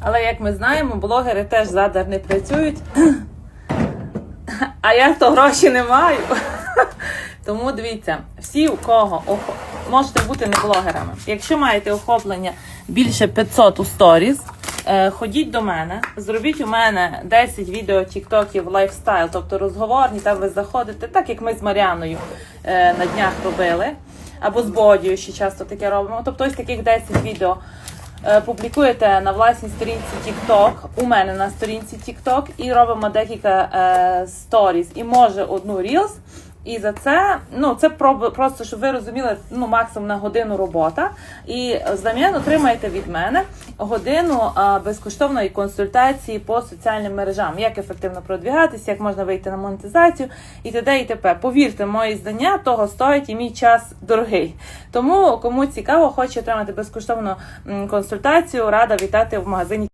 Але як ми знаємо, блогери теж задар не працюють. А я то гроші не маю. Тому дивіться, всі, у кого можете бути не блогерами. Якщо маєте охоплення більше 500 у сторіс, е, ходіть до мене, зробіть у мене 10 відео тіктоків лайфстайл, тобто розговорні, там ви заходите, так як ми з Маріаною е, на днях робили, або з Бодією ще часто таке робимо. Тобто ось таких 10 відео публікуєте на власній сторінці TikTok, у мене на сторінці TikTok, і робимо декілька сторіз, сторіс, і може одну Reels. І за це, ну це про- просто, щоб ви розуміли, ну максимум на годину робота. І взамін отримаєте від мене годину безкоштовної консультації по соціальним мережам, як ефективно продвігатися, як можна вийти на монетизацію і т.д. і т.п. Повірте, мої знання того стоять і мій час дорогий. Тому кому цікаво, хоче отримати безкоштовну консультацію, рада вітати в магазині.